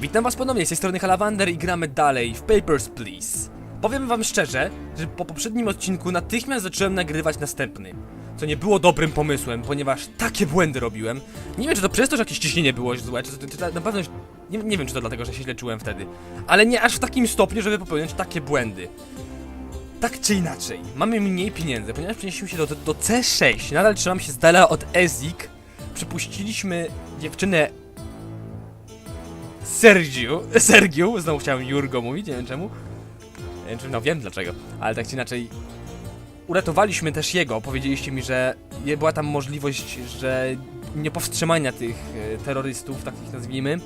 Witam was ponownie, z tej strony Halawander i gramy dalej w Papers, Please. Powiem wam szczerze, że po poprzednim odcinku natychmiast zacząłem nagrywać następny. Co nie było dobrym pomysłem, ponieważ takie błędy robiłem. Nie wiem, czy to przez to, że jakieś ciśnienie było złe, czy, to- czy, to- na pewno... Nie, nie wiem, czy to dlatego, że się źle czułem wtedy. Ale nie aż w takim stopniu, żeby popełniać takie błędy. Tak czy inaczej, mamy mniej pieniędzy, ponieważ przenieśliśmy się do, do, do C6. Nadal trzymam się z dala od Ezik. Przepuściliśmy dziewczynę Sergiu, Sergiu, znowu chciałem Jurgo mówić, nie wiem czemu. Nie wiem, No wiem dlaczego, ale tak czy inaczej uratowaliśmy też jego. Powiedzieliście mi, że była tam możliwość, że nie powstrzymania tych e, terrorystów, tak ich nazwijmy,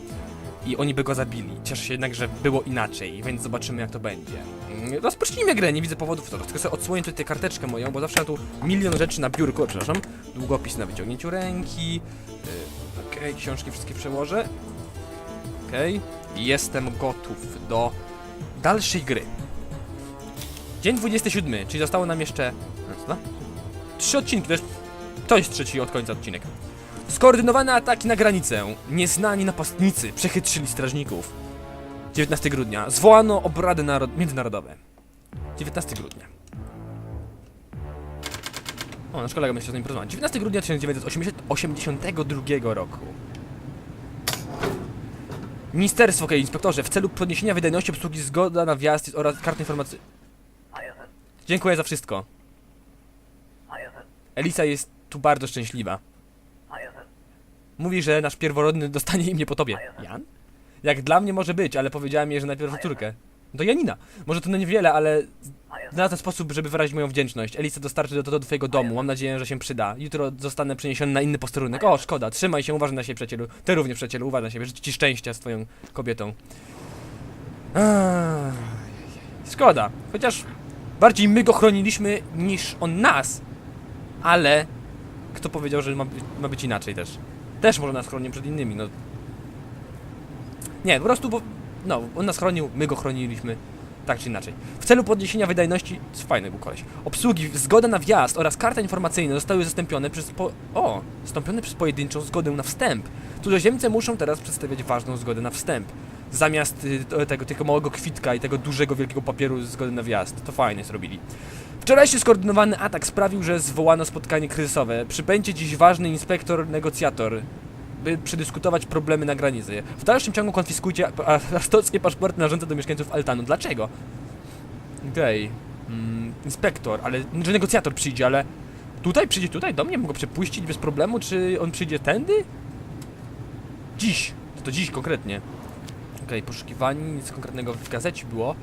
i oni by go zabili. Cieszę się jednak, że było inaczej, więc zobaczymy jak to będzie. Mm, Rozpocznijmy grę, nie widzę powodów, to tylko sobie odsłonię tutaj karteczkę moją, bo zawsze mam tu milion rzeczy na biurku, przepraszam, długopis na wyciągnięciu ręki, yy, okej, książki wszystkie przełożę, jestem gotów do dalszej gry. Dzień 27, czyli zostało nam jeszcze, trzy odcinki, to jest, to jest trzeci od końca odcinek. Skoordynowane ataki na granicę. Nieznani napastnicy przechytrzyli strażników. 19 grudnia. Zwołano obrady narod- międzynarodowe. 19 grudnia. O, nasz kolega będzie się z nim porozmawiać. 19 grudnia 1982 roku. Ministerstwo, okej, inspektorze, w celu podniesienia wydajności obsługi zgoda na wjazd oraz karty informacji. Dziękuję za wszystko. Elisa jest tu bardzo szczęśliwa. Mówi, że nasz pierworodny dostanie imię po tobie. Jan? Jak dla mnie może być, ale powiedziała mi, że najpierw córkę. To Janina. Może to na niewiele, ale znalazłem sposób, żeby wyrazić moją wdzięczność. Elisa dostarczy to do twojego domu. Mam nadzieję, że się przyda. Jutro zostanę przeniesiony na inny posterunek. O, szkoda. Trzymaj się, uważaj na siebie, przyjacielu. Ty również, przyjacielu, uważaj na siebie. Życzę ci szczęścia z twoją kobietą. Szkoda. Chociaż bardziej my go chroniliśmy niż on nas. Ale kto powiedział, że ma, być- ma być inaczej też? Też może nas chronił przed innymi, no. Nie, po prostu, bo. No, on nas chronił, my go chroniliśmy. Tak czy inaczej. W celu podniesienia wydajności. Fajny był koleś. Obsługi, zgoda na wjazd oraz karta informacyjna zostały zastąpione przez. Po, o! Zastąpione przez pojedynczą zgodę na wstęp. Cudzoziemcy muszą teraz przedstawiać ważną zgodę na wstęp. Zamiast y, tego, tego małego kwitka i tego dużego, wielkiego papieru zgody na wjazd. To fajnie zrobili. Wczorajszy skoordynowany atak sprawił, że zwołano spotkanie kryzysowe. Przybędzie dziś ważny inspektor, negocjator, by przedyskutować problemy na granicy. W dalszym ciągu konfiskujcie a- arstockie paszporty należące do mieszkańców Altanu. Dlaczego? Okej. Mm, inspektor, ale... Że negocjator przyjdzie, ale... Tutaj? Przyjdzie tutaj? Do mnie? Mogę przepuścić bez problemu? Czy on przyjdzie tędy? Dziś. To, to dziś konkretnie. Okej, poszukiwani, nic konkretnego w gazecie było.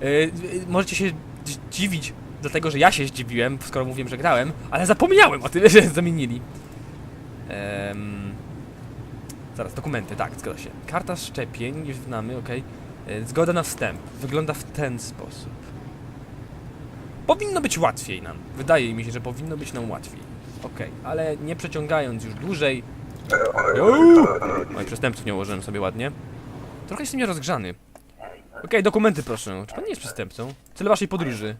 Yy, yy, możecie się dzi- dziwić, dlatego że ja się zdziwiłem, skoro mówiłem, że grałem, ale zapomniałem o tym, że zamienili. Em, zaraz, dokumenty, tak, zgadza się. Karta szczepień, już znamy, okej. Yy, Zgoda na wstęp. Wygląda w ten sposób. Powinno być łatwiej nam. Wydaje mi się, że powinno być nam łatwiej. Okej, ale nie przeciągając już dłużej. Oj, przestępców nie ułożyłem sobie ładnie. Trochę jestem nierozgrzany. Okej, dokumenty proszę. Czy pan nie jest przestępcą? Cel waszej podróży.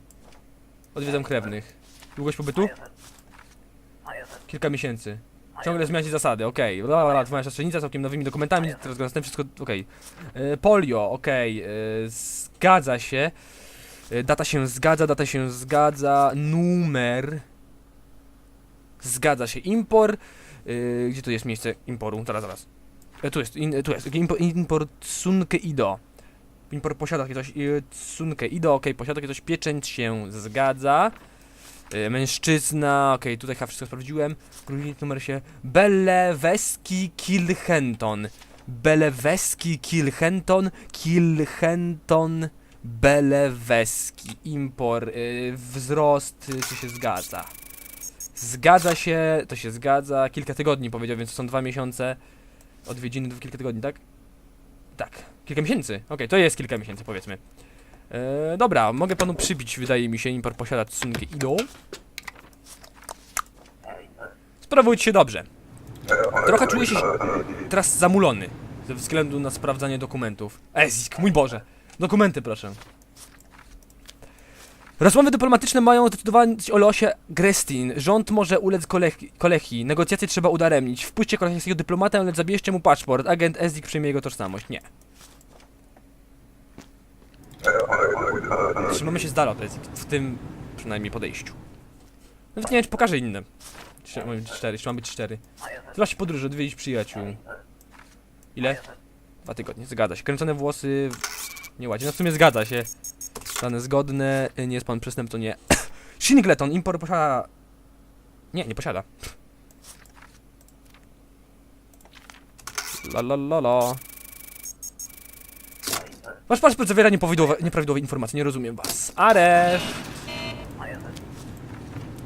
Odwiedzam krewnych. Długość pobytu? Kilka miesięcy. Ciągle zmieniacie zasady, okej. Okay. Bla, twoja siostrzenica z całkiem nowymi dokumentami, teraz go następnie wszystko, okej. E, Polio, okej. e, Zgadza się. E, Data się zgadza, data się zgadza. Numer. Zgadza się. Impor. e, Gdzie tu jest miejsce imporu? Zaraz, zaraz. E, Tu jest, in, tu jest. Import, import Sunke Ido. Import posiada takie coś. y, Sunke Ido, okej, posiada takie coś. Pieczęć się zgadza. Y, Mężczyzna, okej, tutaj chyba wszystko sprawdziłem. Grunik numer się. Beleweski Kilhenton. Beleweski Kilhenton. Kilhenton. Beleweski. Impor. Y, wzrost. Y, czy się zgadza? Zgadza się, to się zgadza. Kilka tygodni powiedział, więc to są dwa miesiące. Odwiedziny w kilka tygodni, tak? Tak, kilka miesięcy. Okej, to jest kilka miesięcy, powiedzmy. E, dobra, mogę panu przybić, wydaje mi się, import posiada Tsunkę Ido. Sprawujcie się dobrze. Trochę czuję się teraz zamulony ze względu na sprawdzanie dokumentów. Ezik, mój Boże. Dokumenty, proszę. Rozmowy dyplomatyczne mają decydować o losie Grestin. Rząd może ulec kolechii. Negocjacje trzeba udaremnić. Wpuśćcie kolechijskiego dyplomatę, lecz zabierzcie mu paszport. Agent Ezik przyjmie jego tożsamość. Nie. Trzymamy się z dala od Ezik, w tym przynajmniej podejściu. Nawet nie wiem, czy pokażę inne. Jeszcze mam być cztery, jeszcze mam być cztery. Zobaczcie podróż, odwiedzić przyjaciół. Ile? Dwa tygodnie, zgadza się. Kręcone włosy... Nie ładnie, no w sumie zgadza się. Dane zgodne, nie jest pan przestępcą, nie. Shingleton, import posiada... Nie, nie posiada. La la la la. Wasz paszport zawiera nieprawidłowe, nieprawidłowe informacje, nie rozumiem was. Areszt!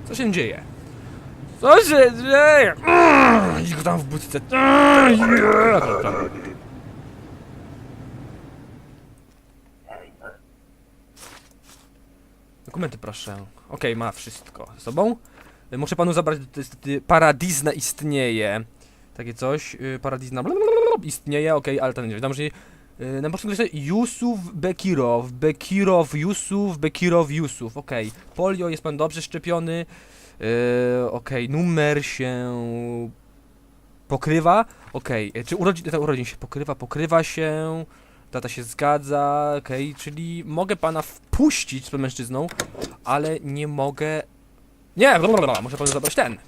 Co się dzieje? Co się dzieje? Mm, Idź go tam w budce. Mm. Dokumenty proszę. Okej, ma wszystko ze sobą. Y, Muszę panu zabrać, to jest y, Paradizna istnieje. Takie coś. y, Paradizna istnieje, okej, ale to nie wiadomo, że na początku jest Yusuf Bekirow, Bekirow Yusuf, Bekirow Yusuf, okej. Polio, jest pan dobrze szczepiony. Yy, okej, numer się pokrywa. Okej, y, czy urodzin, ta urodzin się pokrywa? Pokrywa się. Data się zgadza, okej, czyli mogę pana wpuścić z tym mężczyzną, ale nie mogę... Nie, blablabla, muszę panu zabrać ten,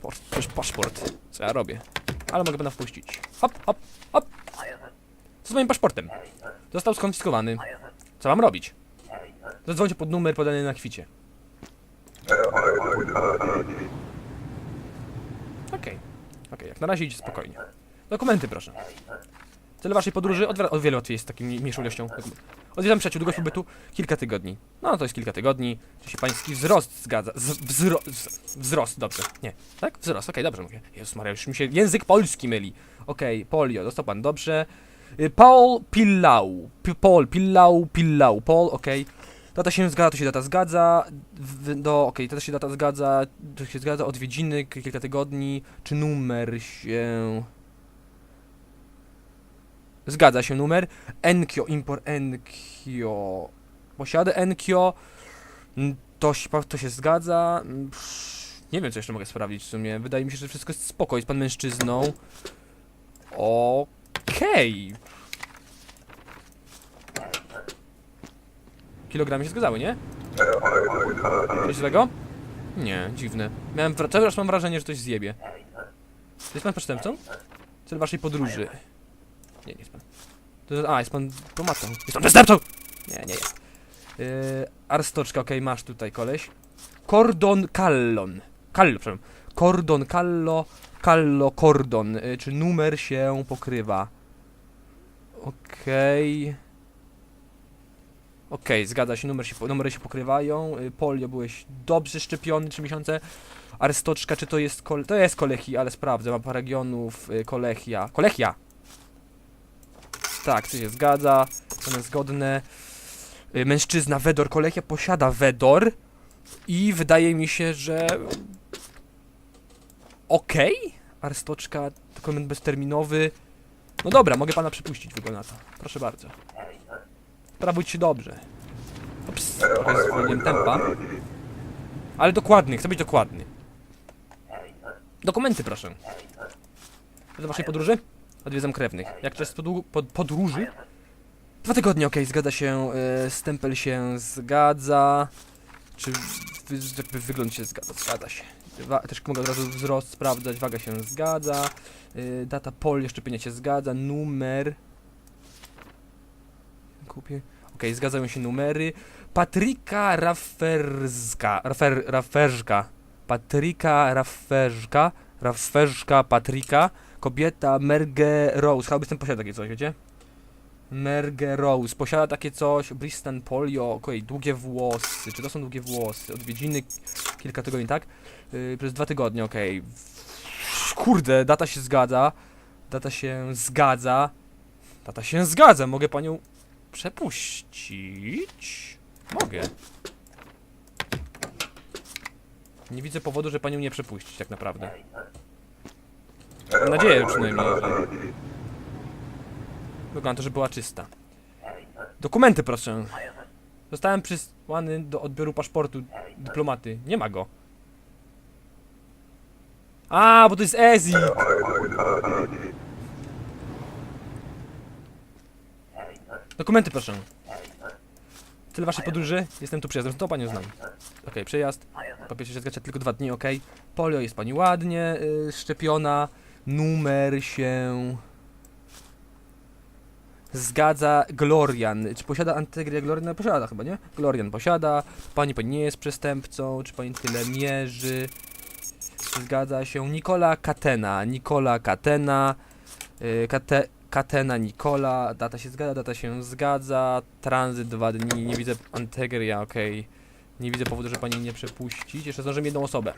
paszport, co ja robię. Ale mogę pana wpuścić. Hop, hop, hop. Co z moim paszportem? Został skonfiskowany. Co mam robić? Zadzwońcie pod numer podany na kwicie. Okej, okej, jak na razie idzie spokojnie. Dokumenty proszę. Cel waszej podróży o wiele łatwiej jest z takim mniej- mniejszą ilością. Odwiedzam przyjaciół długość pobytu kilka tygodni. No to jest kilka tygodni. Czy się pański wzrost zgadza? Z, wzro, z, wzrost, dobrze. Nie. Tak? Wzrost, okej, dobrze mówię. Jezus Maria, już mi się język polski myli. Okej, polio, dostał pan dobrze. Y, Paul Pillau. Paul Pillau, Pillau. Paul, okej. Data się zgadza, to się data zgadza. W, do, okej, to się data zgadza. To się zgadza. Odwiedziny, kilka tygodni. Czy numer się... Zgadza się numer. Enkio, import Enkio. Posiada Enkio. Mm, To, się- to się zgadza. Mm, Nie wiem, co jeszcze mogę sprawdzić w sumie. Wydaje mi się, że wszystko jest spoko. Jest pan mężczyzną. Okej. Kilogramy się zgadzały, nie? Coś złego? Nie, dziwne. Miałem, wra- teraz mam wrażenie, że coś zjebie. Jest pan przestępcą? Cel waszej podróży. Nie, nie jest pan. To, a, jest pan pomatą. Jest pan przestępcą! Nie, nie jest. Yy, arstoczka, okej, masz tutaj koleś. Kordon Kallon. Kallo, przepraszam. Kordon Kallo, Kallo, Kordon. Yy, czy numer się pokrywa? Okej. Okej, zgadza się, numer się, numery się pokrywają. Y, Polio, byłeś dobrze szczepiony 3 miesiące. Arstoczka, czy to jest kol... To jest kolechi, ale sprawdzę. Mapa regionów, y, kolechia. Kolechia! Tak, to się zgadza. One zgodne. Y, Mężczyzna, Wedor, kolechia posiada Wedor. I wydaje mi się, że... Okej? Arstoczka, dokument bezterminowy. No dobra, mogę pana przepuścić, wygląda to. Proszę bardzo. Sprawujcie się dobrze. Ups, trochę zwolniłem tempa. Ale dokładny, chcę być dokładny. Dokumenty proszę. Do waszej podróży? Odwiedzam krewnych. Jak czas podłu- pod, podróży? Dwa tygodnie, okej, zgadza się. E, stempel się zgadza. Czy jakby wygląd się zgadza? Zgadza się. Wa też mogę od razu wzrost sprawdzać, waga się zgadza. E, data pol, szczepienia się zgadza. Numer. Kupię. Okej, zgadzają się numery. Patryka Rafferska. Raffer, Rafferzka. Patryka Rafferzka. Rafferzka Patryka. Kobieta Merge Rose. Chyba jestem posiada takie coś, wiecie? Merge Rose. Posiada takie coś. Bristan Polio. Okej, długie włosy. Czy to są długie włosy? Odwiedziny kilka tygodni, tak? Yy, przez dwa tygodnie, okej. Kurde, data się zgadza. Data się zgadza. Data się zgadza. Mogę panią przepuścić? Mogę. Nie widzę powodu, że panią nie przepuścić, tak naprawdę. Mam nadzieję przynajmniej. Wygląda na to, że była czysta. Dokumenty proszę. Zostałem przysłany do odbioru paszportu dyplomaty. Nie ma go. A, bo to jest Ezi! Dokumenty proszę. Cel waszej podróży? Jestem tu przyjazdem. To panią znam. Okej, przejazd. Po pierwsze się zgadza tylko dwa dni, okej. Polio jest pani ładnie y, szczepiona. Numer się... Zgadza Glorian. Czy posiada Antegria Glorian? Posiada chyba, nie? Glorian posiada. Pani pani nie jest przestępcą. Czy pani tyle mierzy? Zgadza się. Nikola Katena. Nikola Katena. Y, Kate, Katena Nikola. Data się zgadza, data się zgadza. Tranzyt dwa dni. Nie widzę Antegria, okej. Nie widzę powodu, że pani nie przepuścić. Jeszcze zdążymy jedną osobę.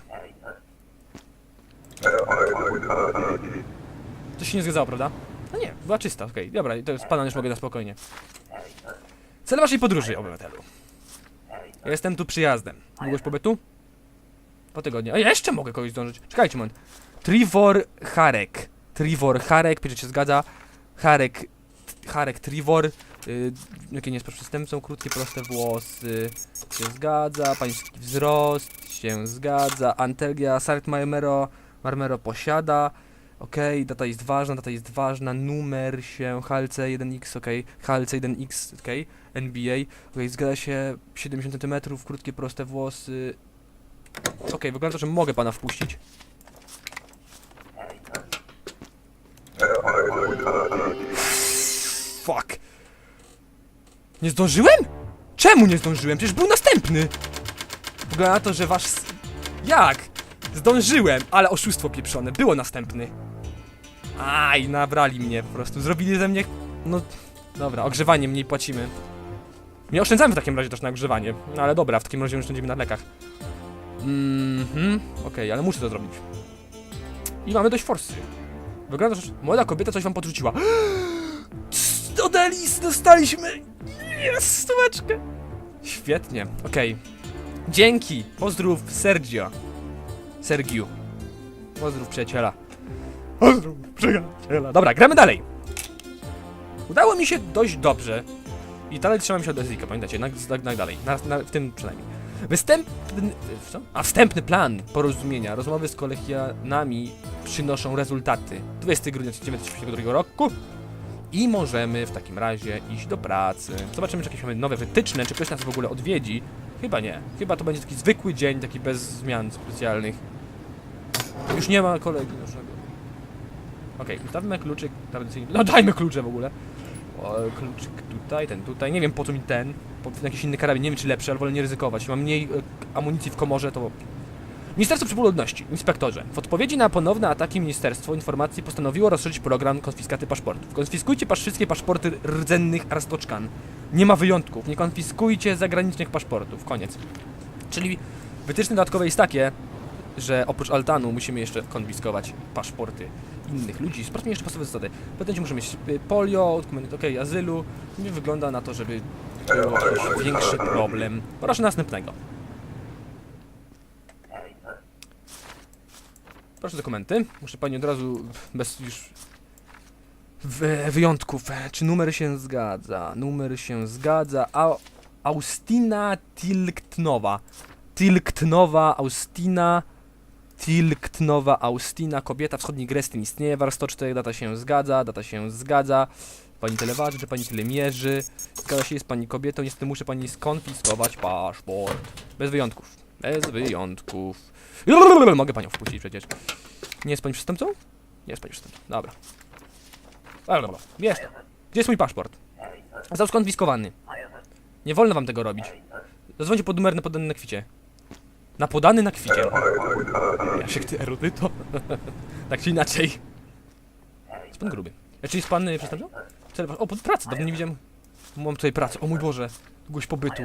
To się nie zgadzało, prawda? No nie, była czysta, okej. Dobra, to jest pana już mogę na spokojnie. Cel waszej podróży, obywatelu. Jestem tu przyjazdem. Długość pobytu? Po tygodniu. A jeszcze mogę kogoś zdążyć. Czekajcie, moment. Trivor Harek. Trivor Harek, pierwszy się zgadza. Harek, Harek Trivor. Yy, jakie nie jest przestępcą, krótkie, proste włosy. Się zgadza. Pański wzrost. Się zgadza. Antelgia, Sark Marmero. Marmero posiada. Okej, data jest ważna, data jest ważna, numer się, HLC 1X, okej, HLC 1X, okej, NBA, okej, zgadza się, 70 cm, krótkie, proste włosy, okej, wygląda to, że mogę pana wpuścić. Fuck. Nie zdążyłem? Czemu nie zdążyłem? Przecież był następny. Wygląda na to, że wasz... Jak? Zdążyłem, ale oszustwo pieprzone. Było następny. Aj, nabrali mnie po prostu. Zrobili ze mnie... No... Dobra, ogrzewanie mniej płacimy. Nie oszczędzamy w takim razie też na ogrzewanie. No ale dobra, w takim razie oszczędzimy na lekach. Mhm, okej, ale muszę to zrobić. I mamy dość forsy. Wygląda, że młoda kobieta coś wam podrzuciła. Do Delis dostaliśmy! Jest stóweczkę! Świetnie, okej. Dzięki! Pozdrów Sergio. Sergiu. Pozdrów przyjaciela. Pozdrów przyjaciela. Dobra, gramy dalej. Udało mi się dość dobrze. I dalej trzymam się od Ezrika, pamiętacie, na, na, na dalej, na, na, w tym przynajmniej. Występny, co? A wstępny plan porozumienia, rozmowy z kolegianami przynoszą rezultaty. 20 grudnia 1982 roku i możemy w takim razie iść do pracy. Zobaczymy, czy jakieś mamy nowe wytyczne, czy ktoś nas w ogóle odwiedzi. Chyba nie. Chyba to będzie taki zwykły dzień, taki bez zmian specjalnych. Już nie ma kolegi naszego. Okej, ustawmy kluczyk. No dajmy klucze w ogóle. Kluczyk tutaj, ten tutaj. Nie wiem po co mi ten. Po jakiś inny karabin. Nie wiem czy lepszy, ale wolę nie ryzykować. Mam mniej e, amunicji w komorze, to. Ministerstwo Przepływu Ludności, inspektorze. W odpowiedzi na ponowne ataki Ministerstwo Informacji postanowiło rozszerzyć program konfiskaty paszportów. Konfiskujcie pasz wszystkie paszporty rdzennych arstoczkan. Nie ma wyjątków. Nie konfiskujcie zagranicznych paszportów. Koniec. Czyli wytyczne dodatkowe jest takie, że oprócz altanu musimy jeszcze konfiskować paszporty innych ludzi. Sprawdźmy jeszcze podstawowe zasady. Patenci muszą mieć y, polio, dokument okej, azylu. Nie wygląda na to, żeby był jakiś większy problem. Proszę następnego. Proszę dokumenty. Muszę pani od razu bez już wyjątków. Czy numer się zgadza? Numer się zgadza. A, Austina Tilktnowa. Tilktnowa, Austina. Tilktnowa, Austina, kobieta, wschodni Grestin istnieje, war 104, data się zgadza, data się zgadza. Pani tyle waży, czy pani tyle mierzy? Zgadza się, jest pani kobietą, niestety muszę pani skonfiskować paszport. Bez wyjątków. Bez wyjątków. Mogę panią wpuścić przecież. Nie jest pani przestępcą? Nie jest pani przestępcą, dobra. Dobra, dobra. Jestem. Gdzie jest mój paszport? Został skonfiskowany. Nie wolno wam tego robić. Zadzwońcie pod numer na podany na kwicie. Na podany na kwicie. Ja się ty erudyto. tak czy inaczej. Jest pan gruby. E, Czy jest pan y, przestępcą? O, pod pracę, dawno nie widziałem. Mam tutaj pracę. O mój Boże. Długość pobytu.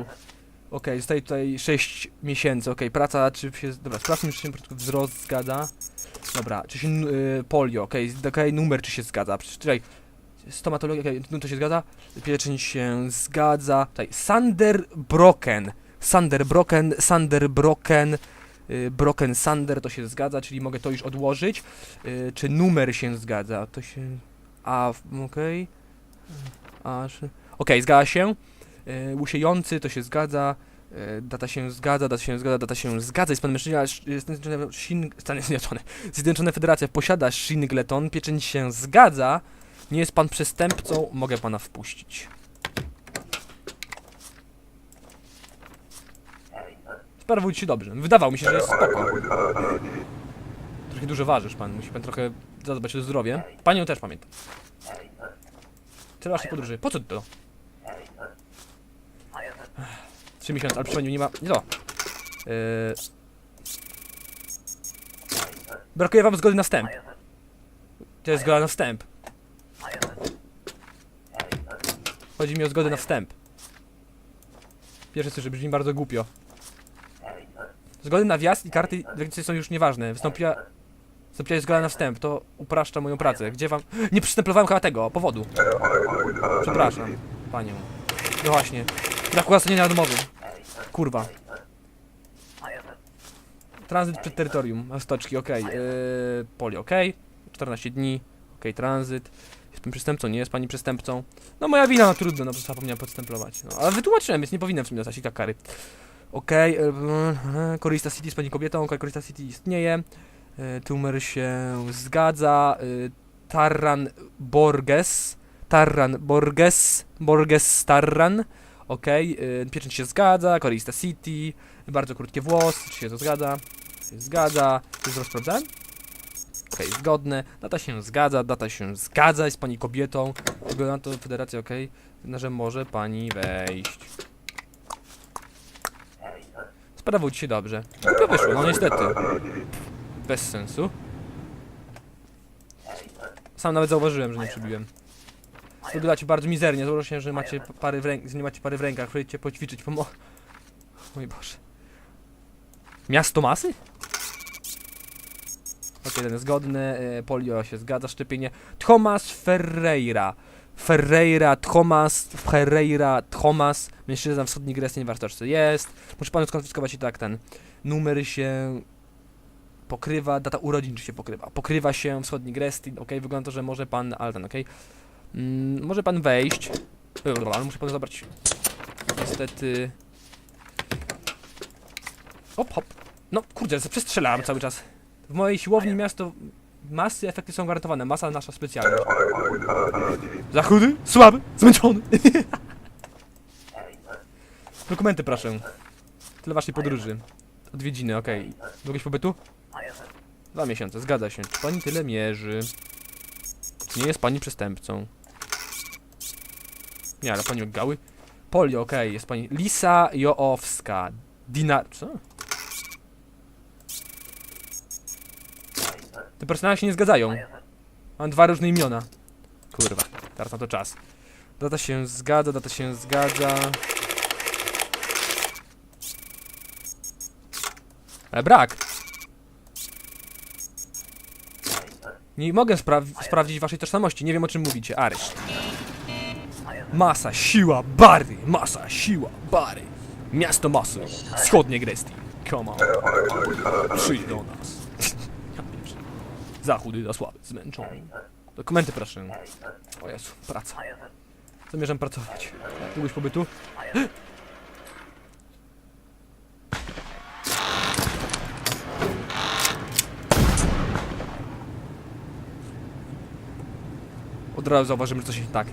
Okej, zostaje tutaj 6 miesięcy. Okej, praca, czy się... Dobra, sprawdźmy, czy się po prostu wzrost zgadza. Dobra, czy się... Y, polio, okej, okay, numer, czy się zgadza. Przecież tutaj... Stomatologia, okej, no to się zgadza. Pieczeń się zgadza. Tutaj, Sander Broken. Sander Broken, Sander Broken. y, Broken Sander to się zgadza, czyli mogę to już odłożyć. Y, Czy numer się zgadza? To się. A, okej. Aż. Okej, zgadza się. Y, Łusiejący to się zgadza. Data się zgadza, data się zgadza, data się zgadza. Jest pan mężczyzna, Zjednoczone, Shin, Stany Zjednoczone. Zjednoczona Federacja posiada Shingleton, pieczęć się zgadza. Nie jest pan przestępcą, mogę pana wpuścić. Sprawuj się dobrze. Wydawało mi się, że jest spoko. Trochę dużo ważysz pan, musi pan trochę zadbać o zdrowie. Panią też pamiętam. Tyle waszej podróży. Po co to? Trzy miesiące, ale przy paniu nie ma... Nie to. Yy... Brakuje wam zgody na wstęp. To jest zgoda na wstęp. Chodzi mi o zgodę na wstęp. Pierwsze że brzmi bardzo głupio. Zgody na wjazd i karty legislacyjne są już nieważne. Wystąpiła... Wystąpiła zgoda na wstęp, to upraszcza moją pracę. Gdzie wam... Nie przystępowałem chyba tego, powodu. Przepraszam, panią. No właśnie. Brak uzasadnienia domowym. Kurwa. Tranzyt przed terytorium. Stoczki, okej. Yy, poli, okej. 14 dni. Okej, tranzyt. Jest pan przestępcą? Nie jest pani przestępcą? No moja wina, no trudno, no po prostu zapomniałem podstemplować. No, ale wytłumaczyłem, więc nie powinienem w sumie dostać i tak kary. Okej, okay, Korista City jest pani kobietą, okej, Korista City istnieje. E, Tumer się zgadza. E, Tarran Borges. Tarran Borges. Borges Tarran. Okej, okay. pieczęć się zgadza. Korista City. Bardzo krótkie włosy, czy się to zgadza? Zgadza. Jest rozprawdzałem? Okej, zgodne. Data się zgadza, data się zgadza, jest pani kobietą. Wygląda na to federacja, okej. Okay. Że może pani wejść. Sprawuj ci się dobrze. Głupio wyszło, no niestety. Bez sensu. Sam nawet zauważyłem, że nie przybiłem. Wyglądacie bardzo mizernie, się, że macie pary w ręk- nie macie pary w rękach, chcecie poćwiczyć, pomo... Mój Boże. Miasto masy? Ok, jeden zgodny, e, polio się zgadza, szczepienie. Thomas Ferreira. Ferreira, Thomas, Ferreira, Thomas. Mężczyzna wschodniej Grecji nie wartości jest. Muszę panu skonfiskować i tak ten. Numer się pokrywa, data urodzin czy się pokrywa. Pokrywa się wschodniej Grecji, ok, wygląda to, że może pan, ale ten, ok. Mm, może pan wejść. Dobra, ale muszę panu zabrać. Niestety. Hop, hop. No kurde, przestrzelałem cały czas. W mojej siłowni miasto masy efekty są gwarantowane. Masa nasza specjalność. Za chudy, słaby, zmęczony. Dokumenty proszę. Tyle waszej podróży. Odwiedziny, okej. Długość pobytu? Dwa miesiące, zgadza się. Czy pani tyle mierzy? Czy nie jest pani przestępcą? Nie, ale pani gały? Polio, okej, jest pani Lisa Joowska. Dina... co? Te personaje się nie zgadzają. Mam dwa różne imiona. Kurwa, teraz na to czas. Data się zgadza, data się zgadza. Ale brak. Nie mogę spra sprawdzić waszej tożsamości, nie wiem o czym mówicie. Areszt. Masa, siła, bary! Masa, siła, bary! Miasto masy, wschodnie Grestii. Come on. Przyjdź do nas. Pierwszy. Zachudy za słaby, zmęczony. Dokumenty proszę. O Jezu, praca. Zamierzam pracować. Długość pobytu? Od razu zauważymy, że coś nie tak.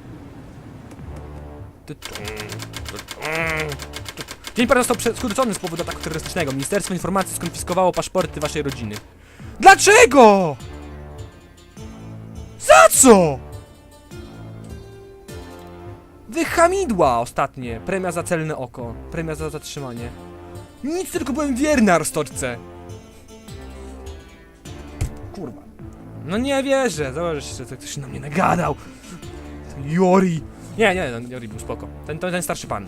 Dzień parę został skrócony z powodu ataku terrorystycznego. Ministerstwo Informacji skonfiskowało paszporty waszej rodziny. Dlaczego? Za co? Wy hamidła ostatnie. Premia za celne oko. Premia za zatrzymanie. Nic, tylko byłem wierny Arstoczce. Kurwa. No nie wierzę. Zobacz, że to ktoś na mnie nagadał. Jori. Nie, nie, no, Jori był spoko. Ten, ten, ten starszy pan.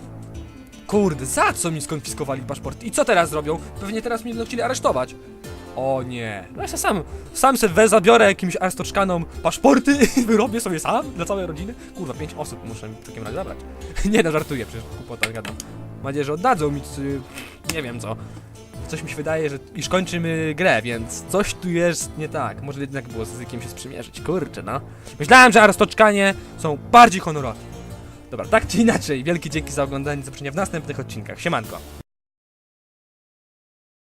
Kurde, za co mi skonfiskowali paszport? I co teraz zrobią? Pewnie teraz mnie chcieli aresztować. O nie. No ja sam, sam se we zabiorę jakimś arstoczkanom paszporty i wyrobię sobie sam dla całej rodziny. Kurwa, pięć osób muszę w takim razie zabrać. nie no, żartuję, przecież głupota gadam. Mam nadzieję, że oddadzą mi, y, nie wiem co. Coś mi się wydaje, że iż kończymy grę, więc coś tu jest nie tak. Może jednak było z kim się sprzymierzyć. Kurczę, no. Myślałem, że arstoczkanie są bardziej honorowi. Dobra, tak czy inaczej, wielkie dzięki za oglądanie, do zobaczenia w następnych odcinkach. Siemanko.